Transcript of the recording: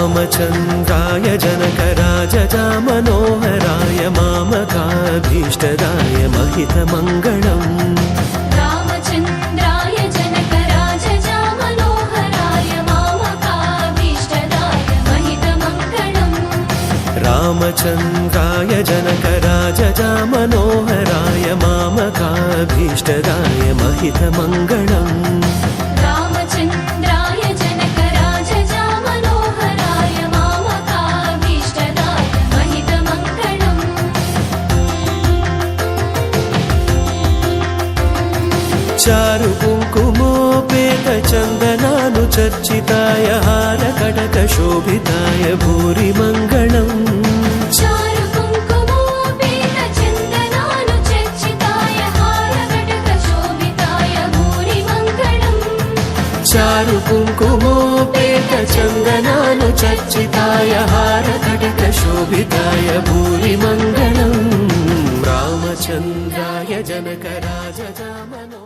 रामचन्द्राय जनकराजजा मनोहराय मामकाभीष्टदाय महितमङ्गलम्। रामचन्द्राय जनकराजजा मनोहराय मामकाभीष्टदाय महितमङ्गलम्। रामचन्द्राय जनकराजजा मनोहराय मामकाभीष्टदाय महितमङ्गलम् చారు కుంకుమోపేత చందనాను చర్చితాయ హార కటక శోభితాయ భూరి మంగళం. చారు కుంకుమోపేత చందనాను చర్చితాయ హార కటక శోభితాయ భూరి మంగళం. రామచంద్రాయ జనకరాజ జామనో